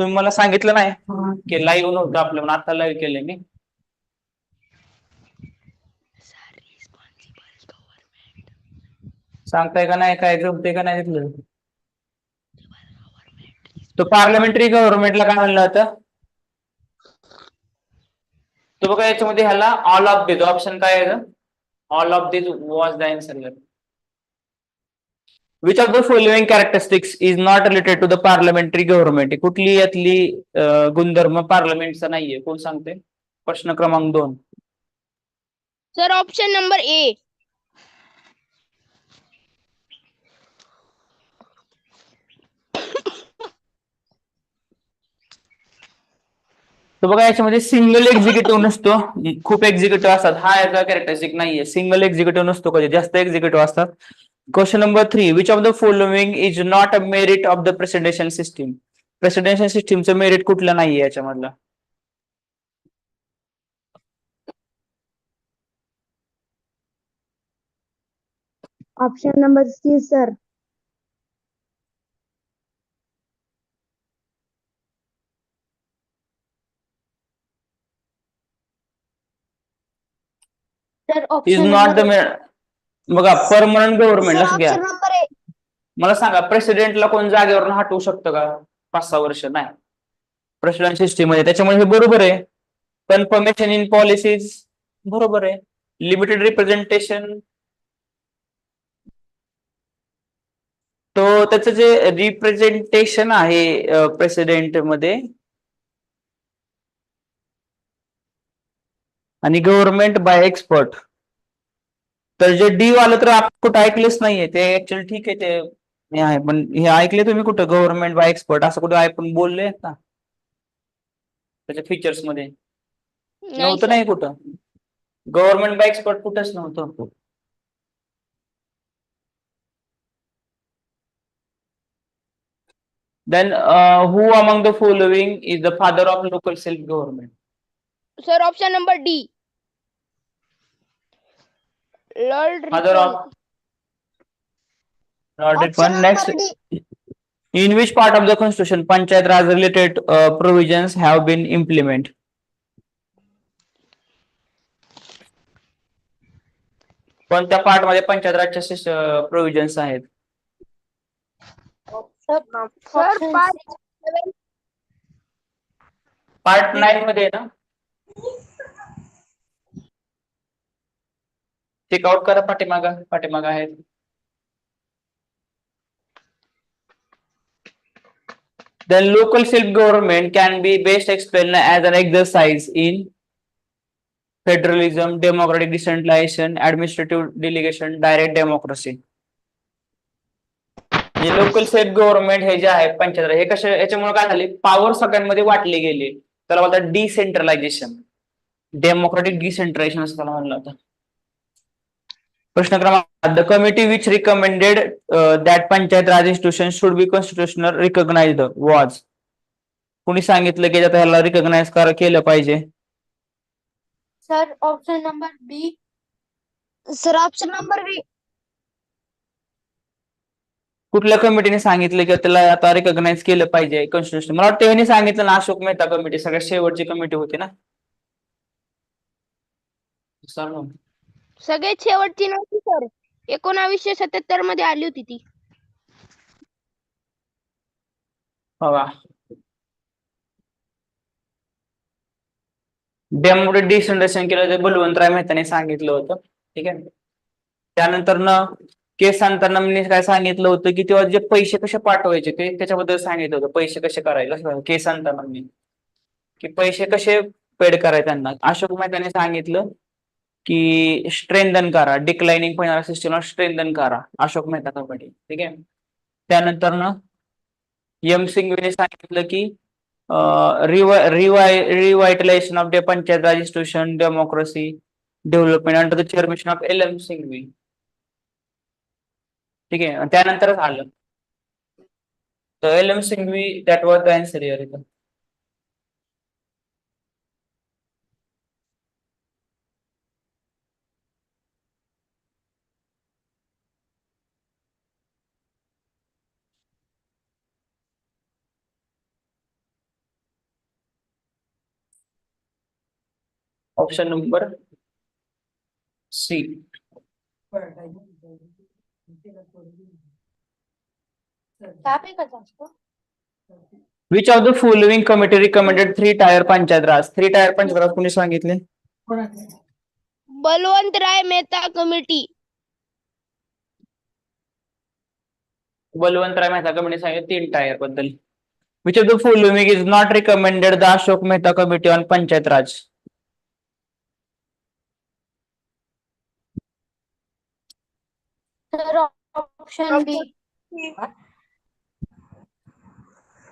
तुम्ही मला सांगितलं नाही की लाईव्ह नव्हतं आपलं म्हणून आता लाईव्ह केलंय मी. सांगताय का नाही काय जमतंय का नाही तिथलं? तो पार्लमेंटरी गव्हर्नमेंटला काय म्हणलं होतं? तो बघा याच्यामध्ये ह्याला ऑल ऑफ दिस ऑप्शन काय आहे? All of this was the answer which of the following characteristics is not related to the parliamentary government कुठली यातली गुणधर्म पार्लमेंटचा नाहीये? कोण सांगते? प्रश्न क्रमांक दोन. सर ऑप्शन नंबर ए तर बघा याच्यामध्ये सिंगल एक्झिक्युटिव्ह नसतो. खूप एक्झिक्युटिव्ह असतात. हा याचा कॅरेक्टरिस्टिक नाहीये. सिंगल एक्झिक्युटिव्ह नसतो कधी. जास्त एक्झिक्युटिव्ह असतात. question number three which of the following is not a merit of the presidential system presidential सिस्टीमचं merit कुठलं नाहीये याच्यामधलं option number C sir sir is not the बघा परमनंट गव्हर्नमेंट लक्ष घ्या मला सांगा प्रेसिडेंटला कोण जागेवरून हटवू शकतं का? पाच सहा वर्ष? नाही. प्रेसिडेंट सिस्टीममध्ये त्याच्यामुळे हे बरोबर आहे. कन्फर्मेशन इन पॉलिसीज बरोबर आहे. लिमिटेड रिप्रेझेंटेशन तो त्याचं जे रिप्रेझेंटेशन आहे प्रेसिडेंटमध्ये आणि गव्हर्नमेंट बाय एक्सपर्ट तर जे डी वालं तर आपण कुठं ऐकलेच नाहीये. ते ऍक्च्युअली ठीक आहे ते हे आहे. पण हे ऐकले तुम्ही कुठं? गव्हर्नमेंट बाय एक्सपर्ट असं कुठं आपण बोलले का त्याच्या फीचर्समध्ये. नव्हतं. नाही कुठं? गव्हर्नमेंट बाय एक्सपर्ट कुठंच नव्हतं. Then who among the following is the father of local self government sir option number D lord in which part of the constitution panchayat raj related provision have been implement कोणत्या पार्टमध्ये पंचायत राजच्या provision आहेत? Part nine मध्ये ना? Checkout करा पाठीमागा पाठीमागा आहेत Then local self-government can be best explained as an exercise in federalism, democratic decentralization, administrative delegation, direct democracy. हे local self government हे जे आहे पंचायत हे कशा याच्यामुळे काय झाले पॉवर सगळ्यांमध्ये वाटले गेले त्याला बोलतात डिसेंट्रलायझेशन डेमोक्रेटिक डिसेंट्रलायझेशन असं त्याला म्हणलं होतं प्रश्न क्रमांक the committee which recommended that panchayat raj institution should be constitutional recognised was कुणी सांगितलं की आता ह्याला रिकग्नाइज कर केलं पाहिजे? Sir option number B sir option number B कुठल्या कमिटीने सांगितलं की त्याला आता रिकग्नाइज केलं पाहिजे कॉन्स्टिट्युशन मला वाटतं यांनी सांगितलं ना अशोक मेहता कमिटी सगळ्यात शेवटची कमिटी होती ना. सगळ्यात शेवटची नव्हती सर एकोणावीसशे सत्याहत्तरमध्ये आली होती ती. बघा त्यामुळे डिसेंट्रेशन केलं ते बलवंतराय मेहताने सांगितलं होतं. ठीक आहे? त्यानंतर न केस मी काय सांगितलं होतं की तेव्हा जे पैसे कसे पाठवायचे ते त्याच्याबद्दल सांगितलं होतं. पैसे कसे करायचे? असं केस मी की पैसे कसे पेड करायचे त्यांना? अशोक मेहताने सांगितलं की स्ट्रेंथन करा डिक्लाइनिंग सिस्टम सिस्टमला स्ट्रेंथन करा अशोक मेहता कबड्डी ठीक आहे? त्यानंतर ना एम सिंघवीने सांगितलं की रिवाय revitalisation of the panchayat raj institution democracy development under the chairmanship of L M Singhvi ठीक आहे? त्यानंतरच आलं तर L M Singhvi that was the answer year इथं option number C which of the following committee recommended three tier panchayat raj three tier panchayat raj कोणी सांगितले? Balwantrai Mehta committee Balwantrai Mehta committee सांगितले तीन टायरबद्दल. Which of the following is not recommended the Ashok Mehta committee on panchayat raj sir option B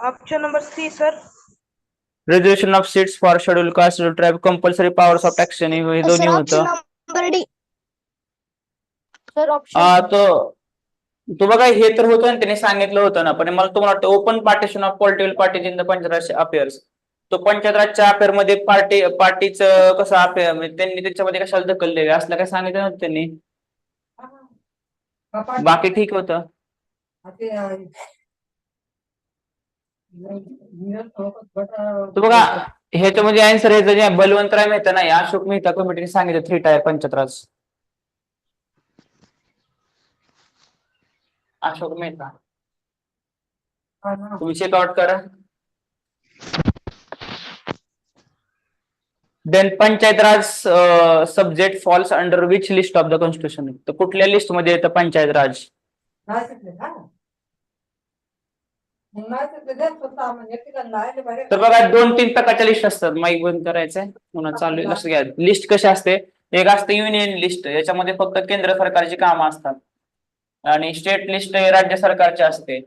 option number C sir reservation of seats for schedule caste schedule tribe compulsory powers of action हे दोन्ही होतं number D sir ah, option तो तो बघा हे तर होतं ना त्याने सांगितलं होतं ना पण मला तुम्हाला वाटतं open partition of political parties in the panchraj affairs तो पंचराजच्या अफेअरमध्ये पार्टी पार्टीचं कसं अफेअर म्हणजे त्यांनी त्याच्यामध्ये कशाला दखल द्यावी असलं काय सांगितलं नव्हतं त्यांनी. बाकी ठीक होतं. तो बघा ह्याच्यामध्ये आन्सर ह्याचं जे बलवंतराय मेहता नाही अशोक मेहता कमिटीने सांगितलं थ्री टायर पंचराज अशोक मेहता. तुम्ही चेकआउट करा. Then panchayat raj subject falls under which list of the constitution तर कुठल्या लिस्टमध्ये येतं पंचायत राज? तर बघा दोन तीन प्रकारच्या लिस्ट असतात. माईक बंद करायचंय पुन्हा चालू आहे, लक्ष घ्या. लिस्ट कशी असते? एक असते युनियन लिस्ट याच्यामध्ये फक्त केंद्र सरकारची कामं असतात. आणि स्टेट लिस्ट राज्य सरकारची असते.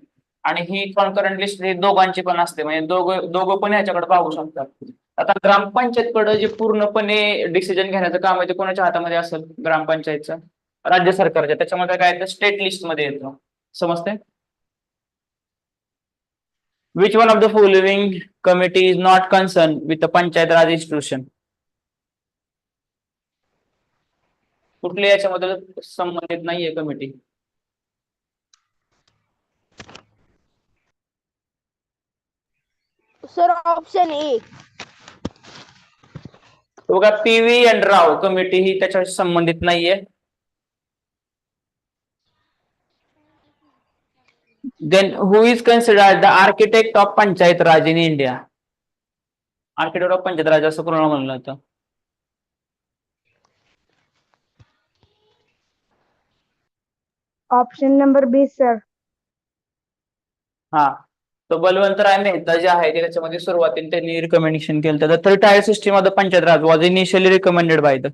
आणि ही कॉन्करंट लिस्ट ही दोघांची पण असते. म्हणजे दोघं दोघं पण ह्याच्याकडे पाहू शकतात. आता ग्रामपंचायतकडे जे पूर्णपणे डिसिजन घेण्याचं काम आहे ते कोणाच्या हातामध्ये असेल ग्रामपंचायतचं? राज्य सरकारच्या. त्याच्यामध्ये काय येतं स्टेट लिस्टमध्ये येतं. समजते which one of the following committee is not concern with the panchayat raj institution कुठले याच्यामध्ये संबंधित नाहीये कमिटी सर ऑप्शन ए बघा P V N Rao committee ही त्याच्याशी संबंधित नाहीये. Then who is considered the architect of panchayat raj in India architect of panchayat raj असं कोणाला म्हणलं होतं ऑप्शन नंबर बी सर हा. तो बलवंतराय मेहता जे आहे ते त्याच्यामध्ये सुरुवातीला त्यांनी रिकमेंडेशन केलं होतं. Third tier system of the panchayat raj was initially recommended by the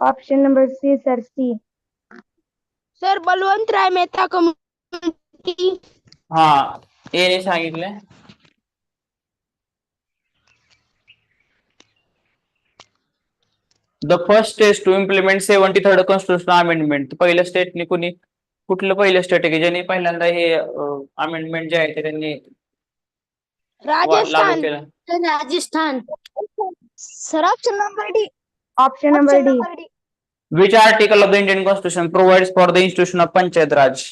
option number C sir C sir Balwantrai Mehta committee हा याने सांगितलंय. The first stage to implement seventy third constitution amendment पहिलं स्टेटने कुणी कुठलं पहिलं स्टेट आहे की ज्यांनी पहिल्यांदा हे अमेंडमेंट जे आहे ते त्यांनी लागू राजस्थान केलं Rajasthan. Sir option number D option number D which article of the Indian constitution provides for the institution of panchayat raj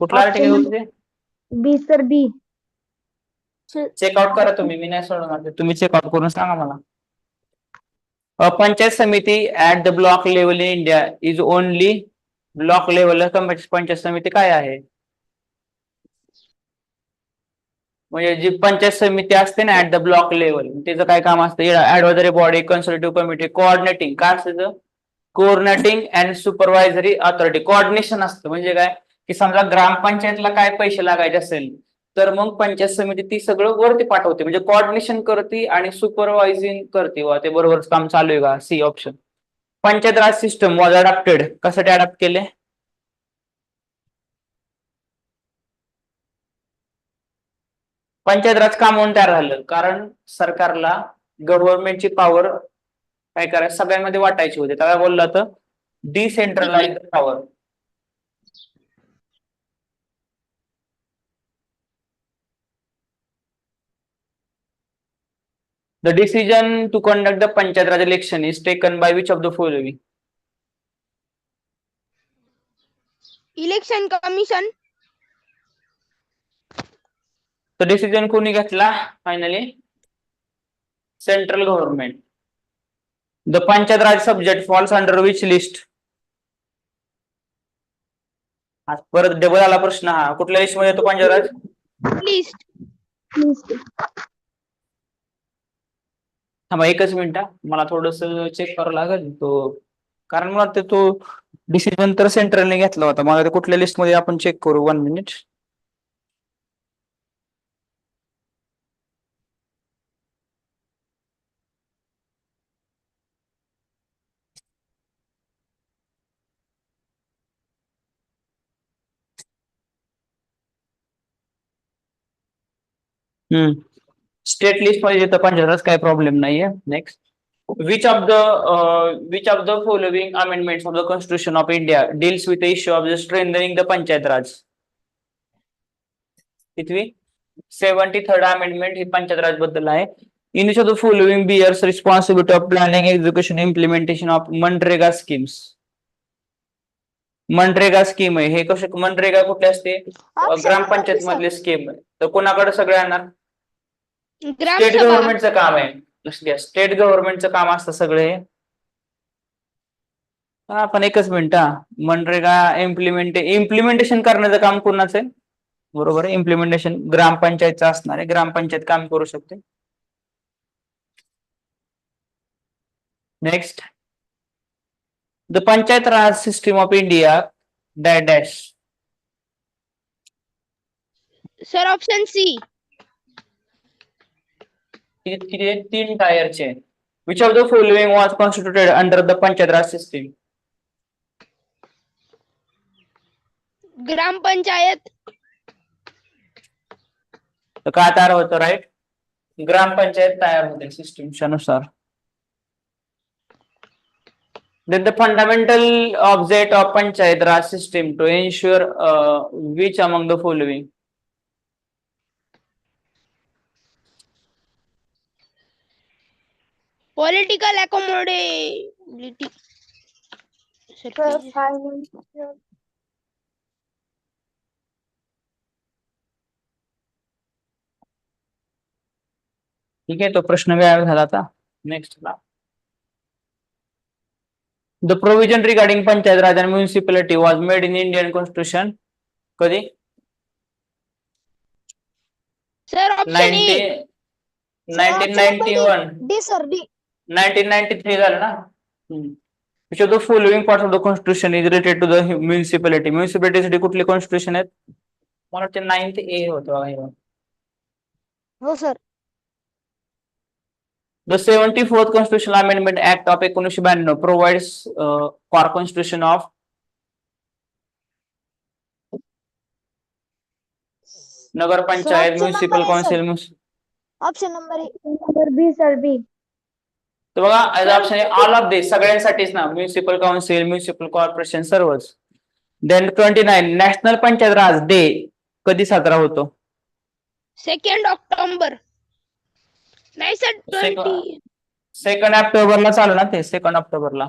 कुठलं आर्टिकल होतं बी सर बी चेकआउट करा तुम्ही मी नाही सोडून तुम्ही चेकआउट करून सांगा मला. Panchayat samiti at the block level in India is only block level panchayat samiti काय आहे? म्हणजे जी पंचायत समिती असते ना ऍट द ब्लॉक लेवल त्याचं काय काम असतं? Advisory body consultative committee coordinating काय असतं coordinating and supervisory authority coordination असतं. म्हणजे काय? की समजा ग्रामपंचायतला काय पैसे लागायचे असेल तर मग पंचायत समिती ती सगळं वरती पाठवते. म्हणजे कॉर्डिनेशन करते आणि सुपरवायझिंग करते वा ते बरोबरच काम चालू आहे का? C option panchayat raj system was adapted कशासाठी अडॅप्ट केले? पंचायत राज का म्हणून तयार झालं? कारण सरकारला गव्हर्नमेंटची पॉवर काय करायचं? सगळ्यांमध्ये वाटायची होती. त्याला बोललं तर decentralise power The decision to conduct the Panchayat Raj election is taken by which of the following? Election commission तर डिसिजन कोणी घेतला? Finally central government the panchayat raj subject falls under which list परत double आला प्रश्न हा. कुठल्या लिस्टमध्ये येतो पंचायत राज लिस्ट लिस्ट थांबा एकच मिनिट हा. मला थोडस चेक करावं लागेल. तो कारण मला वाटतं तो डिसिजन तर सेंट्रलने घेतला होता. मला कुठल्या लिस्टमध्ये आपण चेक करू? वन मिनिट हम्म. स्टेट लिस्टमध्ये येतं पंचायत काही प्रॉब्लेम नाहीये. Next of the uh, which of the following amendments of the constitution of india deals with the issue of the strengthening the panchayat raj? कितवी सेव्हन्टी थर्ड अमेंडमेंट ही पंचायत राजबद्दल आहे. In which of the following bears responsibility of planning execution implementation of MNREGA schemes MNREGA scheme आहे. हे कसे मनरेगा कुठले असते? ग्रामपंचायत मधली स्कीम आहे तर कोणाकडे सगळे येणार स्टेट गव्हर्नमेंटचं काम आहे. लक्ष द्या. स्टेट गव्हर्नमेंटचं काम असतं सगळे. हा पण एकच मिनिट हा. मनरेगा इम्प्लिमेंट इम्प्लिमेंटेशन करण्याचं काम कोणाचं आहे? बरोबर आहे. इम्प्लिमेंटेशन ग्रामपंचायतचं असणार आहे. ग्रामपंचायत काम करू शकते. Next the panchayat raj system of India dash dash sir option C किती आहेत? तीन टायरचे which of the following was constituted under the panchayat raj system gram panchayat तर काय तयार होतं राईट ग्रामपंचायत तयार होते सिस्टीमच्या नुसार Then the fundamental object of Panchayat Raj system to ensure uh, which among the following? Political accommodability ठीक आहे तो प्रश्न काय झाला आता. Next the provision regarding panchayat raj and municipality was made in Indian constitution कधी sir option A nineteen ninety one D sir D nineteen ninety three झालं ना? Which of the following part of the constitution is related to the municipality म्युन्सिपॅलिटीसाठी कुठले constitution आहेत? मला वाटतं ninth A होतं हे. Sir The seventy-fourth Constitutional Amendment Act of एकोणीसशे ब्याण्णव provides uh, for constitution of nagar panchayat option municipal. Council option number number B sir B तर बघा ऑप्शन ऑल ऑफ दिस सगळ्यांसाठीच ना म्युन्सिपल काउन्सिल म्युन्सिपल कॉर्पोरेशन सर्वच then twenty nine national panchayat raj day कधी साजरा होतो second October नाही sir twenty second ऑक्टोबरला चालू ना ते सेकंड ऑक्टोबरला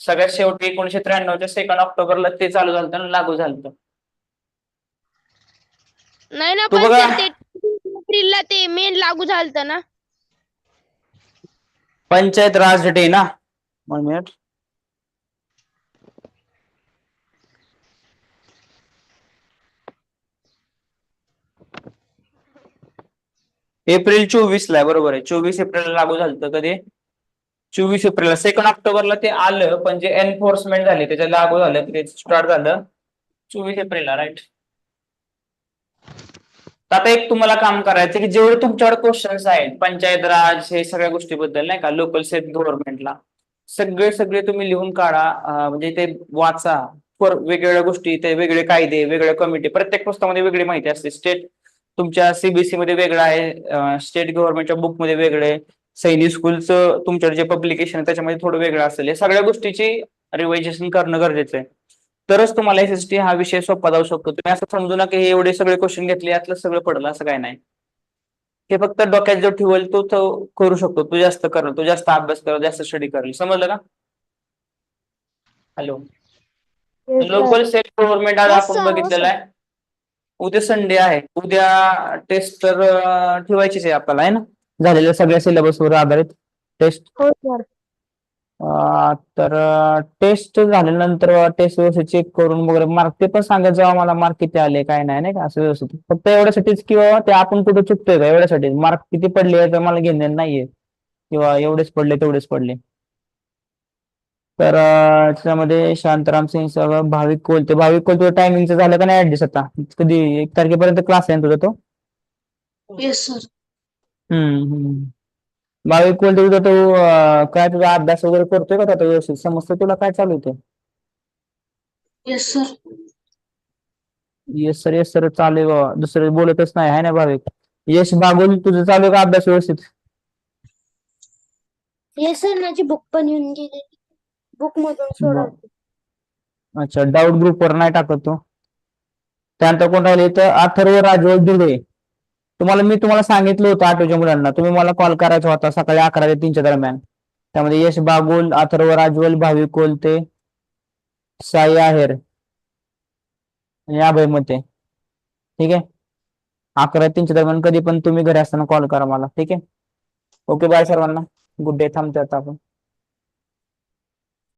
सगळ्यात शेवटी एकोणीशे त्र्याण्णवच्या सेकंड ऑक्टोबरला ते चालू झालं आणि लागू झालं. नाही ना तू पण बघा. सर ते एप्रिलला ते मेन लागू झालं ना पंचायत राज डे ना? वन मिनिट एप्रिल चोवीस ला आहे, बरोबर आहे. चोवीस एप्रिलला लागू झालं कधी चोवीस एप्रिलला. सेकंड ऑक्टोबरला ते आलं पण जे एन्फोर्समेंट झाले त्याच्या लागू झालं ते स्टार्ट झालं. चोवीस एप्रिलला राईट आता एक तुम्हाला काम करायचं की जेवढे तुमच्याकडे क्वेश्चन्स आहेत पंचायत राज हे सगळ्या गोष्टीबद्दल नाही का लोकल सेट गव्हर्नमेंटला सगळे सगळे तुम्ही लिहून काढा म्हणजे ते वाचा. वेगवेगळ्या गोष्टी ते वेगळे कायदे वेगळ्या कमिटी प्रत्येक पुस्तकामध्ये वेगळी माहिती असते. स्टेट तुमच्या सीबीसी मध्ये वेगळं आहे स्टेट गव्हर्नमेंटच्या बुकमध्ये वेगळे सैनिक स्कूलचं तुमच्याकडे जे पब्लिकेशन आहे त्याच्यामध्ये थोडं वेगळं असेल. या सगळ्या गोष्टीची रिव्हायझेशन करणं गरजेचं आहे. तरच तुम्हाला एस एस टी हा विषय सोपा जाऊ शकतो. तुम्ही असं समजू नका हे एवढे सगळे क्वेश्चन घेतले यातलं सगळं पडलं असं काय नाही. हे फक्त डोक्यात जो ठेवल तो तो करू शकतो. तू जास्त कर तू जास्त अभ्यास कर जास्त स्टडी करेल. समजलं का? हॅलो लोकल सेल्फ गव्हर्नमेंट आज आपण. बघितलेलं आहे. उद्या संडे आहे. उद्या टेस्ट तर अं, ठेवायचीच आहे आपल्याला आहे ना? झालेल्या सगळ्या सिलेबसवर आधारित टेस्ट हो तर टेस्ट झाल्यानंतर टेस्ट व्यवस्थित चेक करून वगैरे मार्क ते पण सांगत जावा मला मार्क किती आले काय नाही नाही का? असं व्यवस्थित. फक्त एवढ्यासाठीच किंवा ते आपण कुठे चुकतोय का? एवढ्यासाठी मार्क किती पडले तर मला घेणं नाहीये. किंवा एवढेच पडले तेवढेच पडले. तर त्याच्यामध्ये शांताराम सिंग सर भाविक कोलते भाविक कोलते टायमिंगचं झालं का नाही ऍडजस्ट आता? कधी एक तारखेपर्यंत क्लास आहे तुझा तो? हम्म हम्म. भाविक कोलते तुझा तो अं, काय तुझा अभ्यास वगैरे करतोय का तो आता व्यवस्थित? समजतं तुला काय चालू आहे ते? Yes sir yes sir yes sir चालू आहे बाबा. दुसरं बोलतच नाही. आहे ना भाविक यश बागोल तुझं चालू आहे का अभ्यास व्यवस्थित? येस सर माझी बुक पण येऊन गेली बुक मधून सोडवते अच्छा. डाऊट ग्रुपवर नाही टाकत तो. त्यानंतर कोण राहिले तर अथर्व राजवळ दुधे तुम्हाला मी तुम्हाला सांगितलं होतं आठवच्या मुलांना तुम्ही मला कॉल करायचा होता सकाळी अकरा ते तीनच्या दरम्यान. त्यामध्ये यश बागुल अथर्व राजवल भाविक कोलते साई आहेर आणि अभय मते. ठीक आहे? अकरा ते तीनच्या दरम्यान कधी पण तुम्ही घरी असताना कॉल करा मला. ठीक आहे? ओके बाय सर्वांना. गुड डे थांबते आता आपण.